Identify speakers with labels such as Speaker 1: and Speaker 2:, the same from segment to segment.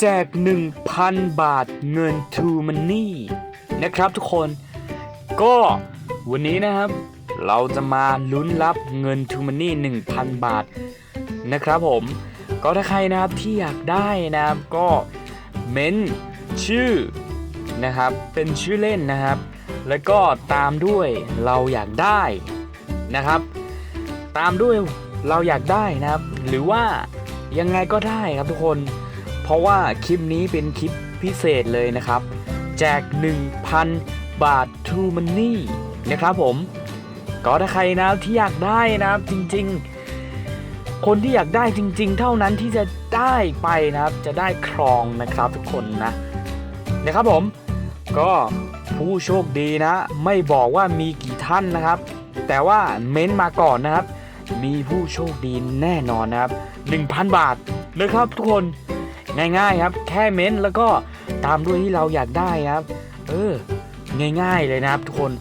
Speaker 1: แจก 1,000 บาทเงิน to money นะครับทุกคน ก็วันนี้นะครับ เราจะมาลุ้นรับเงิน to money 1,000 บาทนะครับผม ก็ถ้าใครนะครับที่อยากได้นะครับก็เม้นชื่อนะครับ เป็นชื่อเล่นนะครับ แล้วก็ตามด้วยเราอยากได้นะครับ ตามด้วยเราอยากได้นะครับ หรือว่ายังไงก็ได้ครับทุกคน เพราะว่าคลิปนี้เป็นคลิปพิเศษเลยนะครับ แจก 1,000 บาท to money นะครับผม ก็ถ้าใครนะที่อยากได้นะครับจริงๆ คนที่อยากได้จริง ๆ เท่านั้นที่จะได้ไปนะครับ จะได้ครองนะครับทุกคนนะนะครับผมก็ผู้โชคดีนะ ไม่บอกว่ามีกี่ท่านนะครับ แต่ว่าเม้นต์มาก่อนนะครับ มีผู้โชคดีแน่นอนนะครับ 1,000 บาทนะครับทุกคน ง่ายๆครับ แค่เม้นต์แล้วก็ตามด้วยที่เราอยากได้ครับ เออ ง่ายๆเลยนะครับทุกคน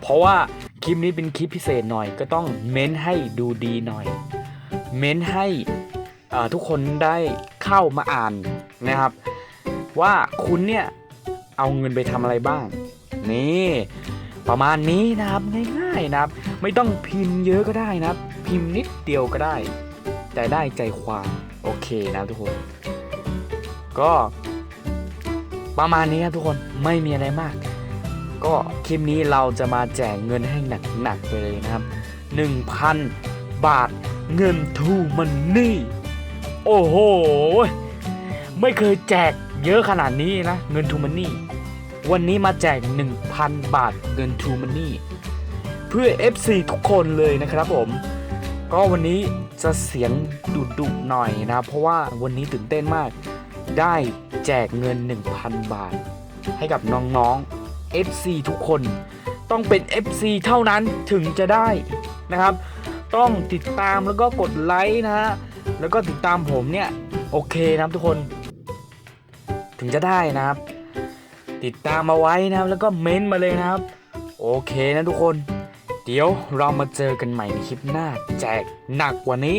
Speaker 1: เพราะว่าคลิปนี้เป็นคลิปพิเศษหน่อย ก็ต้องเม้นให้ดูดีหน่อย เม้นให้ทุกคนได้เข้ามาอ่านนะครับ ว่าคุณเนี่ยเอาเงินไปทำอะไรบ้าง นี่ประมาณนี้นะครับง่ายๆนะครับ ไม่ต้องพิมพ์เยอะก็ได้นะครับ พิมพ์นิดเดียวก็ได้ แต่ได้ใจความ โอเคนะทุกคน ก็ ประมาณนี้ครับทุกคนไม่มีอะไรมาก ก็คลิปนี้เราจะมาแจกเงินให้หนักๆไปเลยนะครับ 1,000 บาทเงินทูมันนี่ โอ้โห ไม่เคยแจกเยอะขนาดนี้นะ เงินทูมันนี่ วันนี้มาแจก 1,000 บาทเงินทูมันนี่ เพื่อ FC ทุกคนเลยนะครับผมก็วันนี้จะเสียงดุดุๆหน่อยนะ เพราะว่าวันนี้ตื่นเต้นมาก ได้แจกเงิน 1,000 บาท ให้กับน้องๆ FC ทุกคนต้องเป็น FC เท่านั้นถึงจะได้นะครับ ต้องติดตามแล้วก็กดไลค์นะฮะแล้วก็ติดตามผมเนี่ย โอเคนะครับทุกคน ถึงจะได้นะครับ ติดตามมาไว้นะครับ แล้วก็เม้นต์มาเลยนะครับ โอเคนะทุกคน เดี๋ยวเรามาเจอกันใหม่ในคลิปหน้า แจกหนักกว่านี้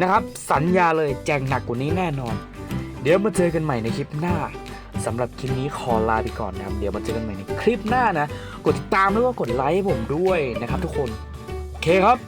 Speaker 1: นะครับ สัญญาเลยแจกหนักกว่านี้แน่นอน เดี๋ยวมาเจอกันใหม่ในคลิปหน้าสำหรับคลิปนี้ขอลาไปก่อนนะครับ เดี๋ยวมาเจอกันใหม่ในคลิปหน้านะ กดติดตามแล้วก็กดไลค์ให้ผมด้วยนะครับทุกคน โอเคครับ